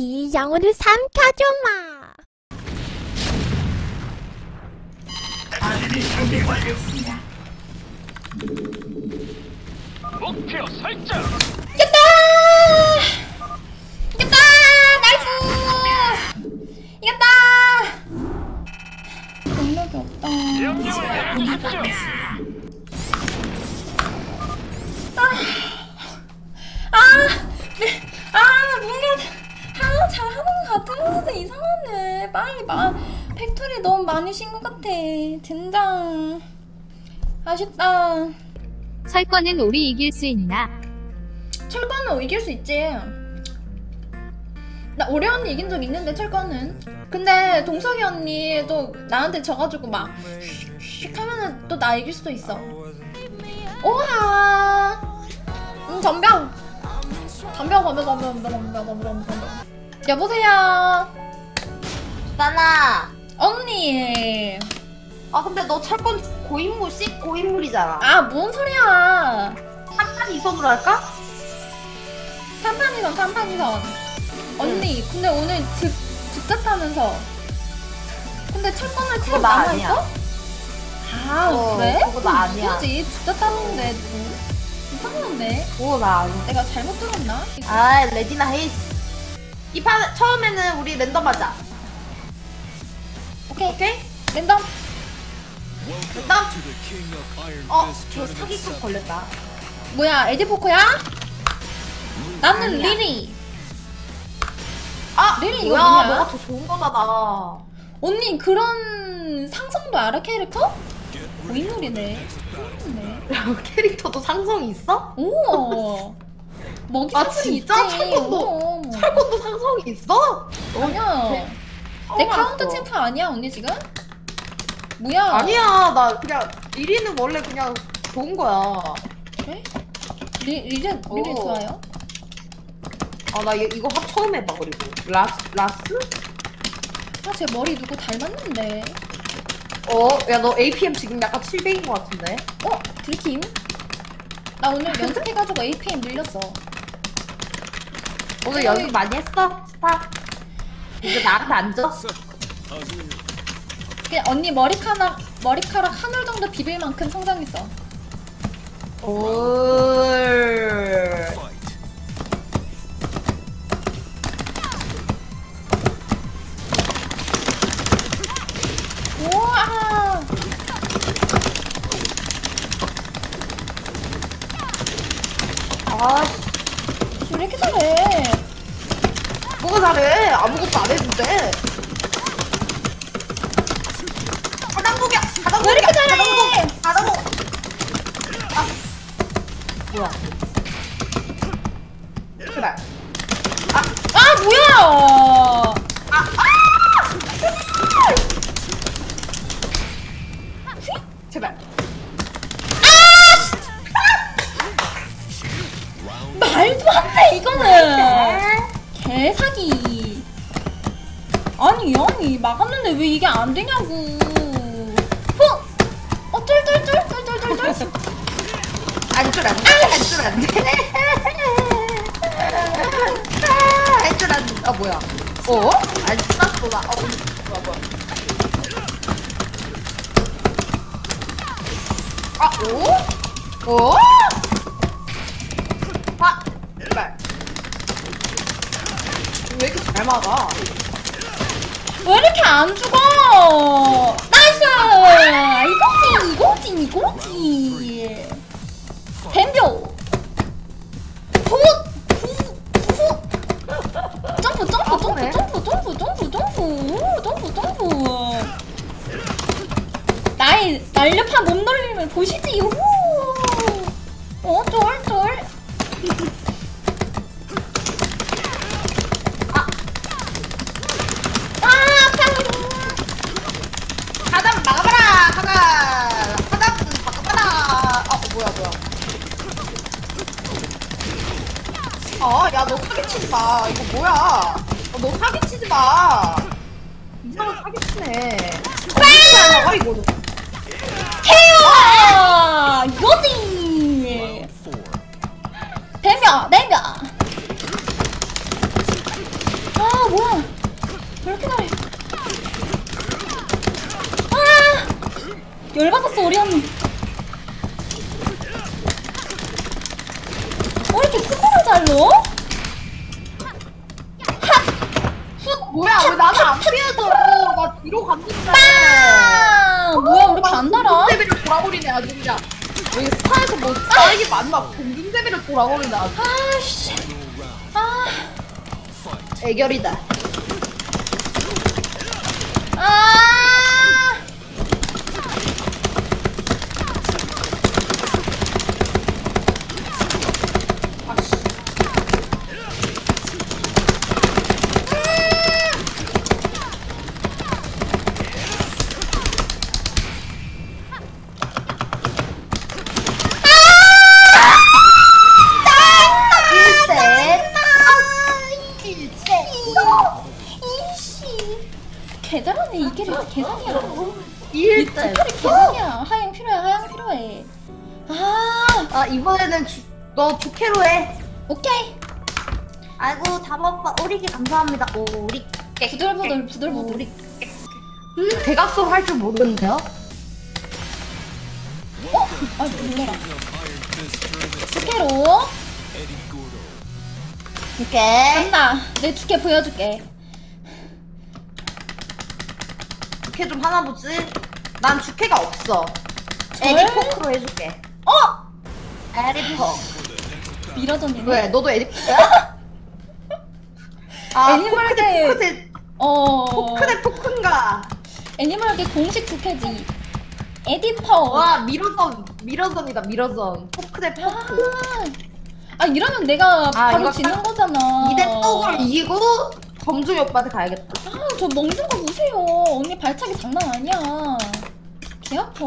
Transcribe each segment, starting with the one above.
티 영혼을 삼켜줘마. 목표 설정. 이겼다! 이겼다! 나이스! 이겼다! 능력이 없다. 내리십시오. 아! 다들 이상하네. 빨리 마 팩토리 너무 많이 쉰 것 같아. 젠장. 아쉽다. 철권은 우리 이길 수 있나? 철권은 이길 수 있지. 나 오리언니 이긴 적 있는데 철권은 근데 동석이 언니도 나한테 져가지고 막 휙휙 하면은 또 나 이길 수도 있어. 오하! 음 전병. 담벼 담벼 담벼 담벼 담벼 담벼 담벼 여보세요? 나나. 언니. 아 근데 너 철권 고인물 씨 고인물이잖아. 아 뭔 소리야. 한판 이성으로 할까? 3판이선 3판이선 언니 근데 오늘 득, 득잡하면서 근데 철권을 그거 나 남아 있어? 아니야. 아 어, 그래? 그거 나 아니야. 뭐지? 득잡하는데 뭐 이상한데? 오나 아니야. 내가 잘못 들었나? 아 레디나 헤이스. 이 판 처음에는 우리 랜덤 하자. 오케이 오케이 랜덤 랜덤. 어, 저 사기극 걸렸다. 뭐야 에디포커야? 나는. 리리 아, 리리 이거 뭐야? 뭐냐? 너가 더 좋은 거잖아. 언니 그런 상성도 알아 캐릭터? 고인물이네 고인물이네 캐릭터도 상성이 있어? 오 먹이 아, 사슬이 진짜? 있지 철권도- 오. 철권도 상성이 있어? 아니야. 대- 내 카운터. 챔프 아니야 언니 지금? 뭐야? 아니야, 나 그냥 리리는 원래 그냥 좋은 거야. 그래? 리 리전 리리 오. 좋아요? 아, 나 이- 이거 합 처음 해봐 그리고 라스 라스? 아제 머리 누구 닮았는데? 어, 야 너 APM 지금 약간 700인 것 같은데? 어 들킴? 나 오늘 연습해가지고 APM 늘렸어. 오늘. 연습 많이 했어? 스타? 이제 나한테 앉아? 그냥 언니 머리카락 머리카락 한 올 정도 비빌 만큼 성장했어. 올. 말도 안돼 이거는 개사기 아니 아니 막았는데 왜 이게 안 되냐고 어? 어 쫄쫄쫄쫄쫄쫄쫄 안줄 안 돼. 안줄 안 돼. 안줄 안 돼. 아 뭐야? 어? 안 쐈어 나. 어 뭐야 뭐야. 아 오? 오? 아 제발. 왜 이렇게 잘 막아? 왜 이렇게 안 죽어? 나이스! 이거지 이거지 이거지. 덤벼. 나의 날렵한 몸놀림을 보시지 후. 어, 쫄 뭐야 뭐야. 어야너 사기치지 마. 이거 뭐야? 어, 너 사기치지 마. 이상한 사기치네. 어떻게 하냐고 이거 태워! 이거지! 덤벼, 덤벼! 아, 뭐야? 왜 이렇게 잘해 아! 열받았어 우리 언니 왜 넣어? 뭐야 왜 나는 안 피해줘 나 뒤로 갔는데. 아 뭐야 왜 이렇게 안 달아? 공중대비를 돌아버리네 아주 그냥 여기 스타에서 뭐 싸이기 맞나? 공중대비를 돌아버리네 아주. 아씨. 아. 애결이다. 아! 아아 이번에는 주, 너 주캐로 해. 오케이. 아이고 다바빠 오리기 감사합니다. 오 우리. 부들부들 부들부들. 우리. 대각선 할 줄 모르는데요? 어? 아 놀래라. 두께로. 이렇게 간다. 내 두께 보여줄게. 주캐 좀 하나 보지? 난 주캐가 없어. 절? 에디포크로 해줄게. 어? 에디포크 밀어졌네 왜? 너도 에디포크야? 아 애니멀계- 포크대 어. 포크대 포크인가? 애니멀계 공식 두께지. 에디퍼. 와 미러선 미러선이다 미러선. 포크대 포크. 아, 아 이러면 내가 아, 바로 지는 딱 거잖아. 이대 떡을 이기고 범중이 오빠한테 가야겠다. 아저 먹는 거 보세요. 언니 발차기 장난 아니야. 개 아파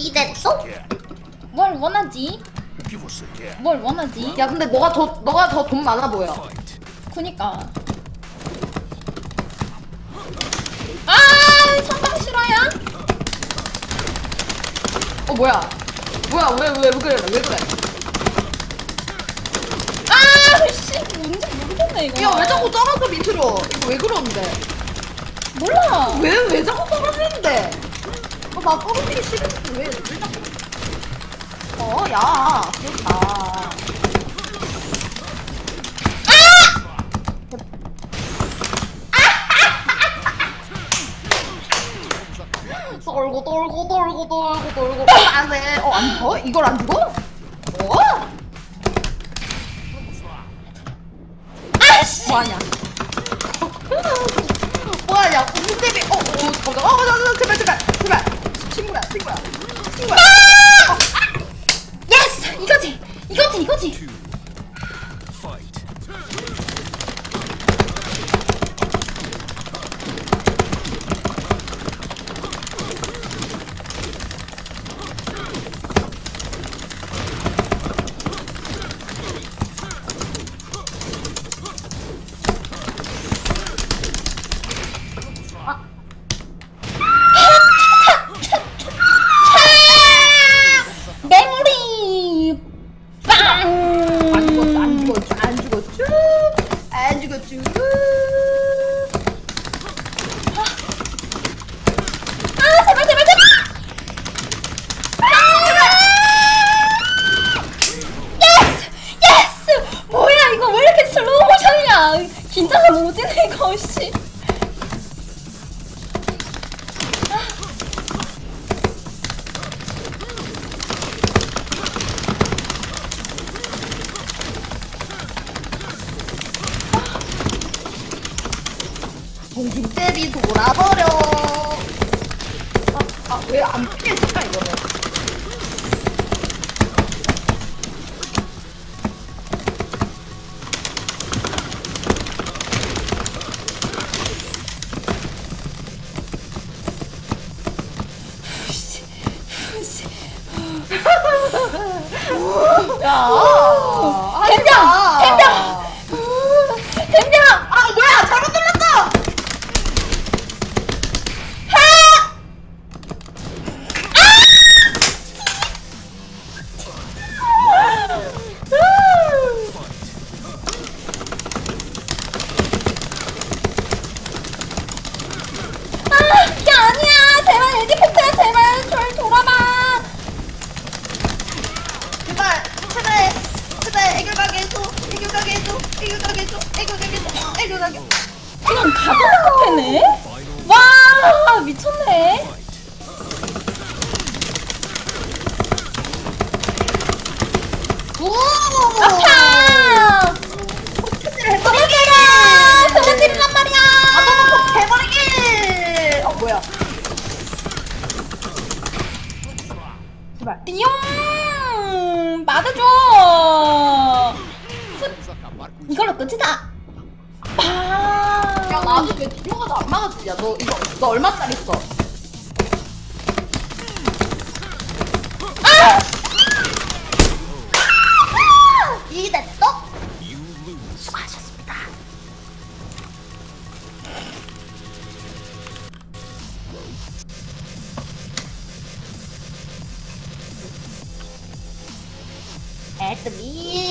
이대 떡? 뭘 원하지? 뭘 원하지? 야 근데 너가 더 너가 더 돈 많아 보여. 그니까. 아 성당 실화야? 어 뭐야? 뭐야 왜왜 왜 그래 왜 그래? 아씨 뭔지 모르겠네 이거? 야 왜 자꾸 떨어져 밑으로? 이거 왜 그러는데? 몰라. 왜 왜 자꾸 떨어지는데? 어, 나 떨어지기 싫은데 왜, 야 그렇다. 떨고 떨고 떨고 떨고 떨고. 안돼. 어안 죽어? 이걸 안 죽어? 어? 아씨! 뭐하냐? 뭐하냐? 공대비 어, 어, 잠깐. 어, 어, 어, 제발 제발 제발. 친구야 친구야 공중대비 돌아버려 아왜 안 피해줄까 이거는 야 댐장! 댐장! 미쳤네. 오! 아파 말이야. 아 해버리게. 어 뭐야. 제발. 띠용! 맞아줘. 이걸로 끝이다 아야 나도 왜 들어가도 안 막아주지 야너 이거 너 얼마짜리 써? 아! 이게 또? You lose. 수고하셨습니다. 애들이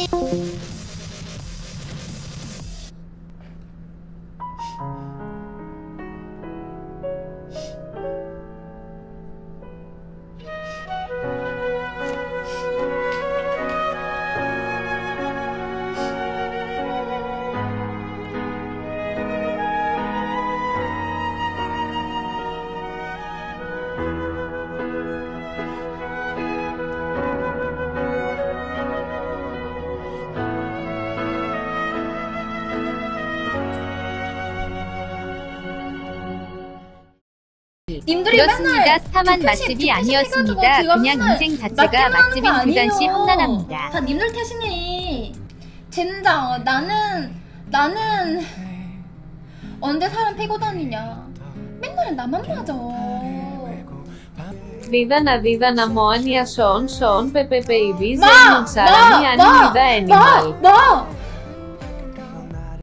그렇습니다. 그 사만 맛집이 그 아니었습니다. 그 그냥 인생 자체가 맛집인 불단시 험난합니다. 다 님들 탓이니. 젠다 어, 나는 나는 언제 사람 패고 다니냐. 맨날 나만 맞아. Vida na vida na moania son son pepe babies. Ma! Ma! Ma! Ma! Ma!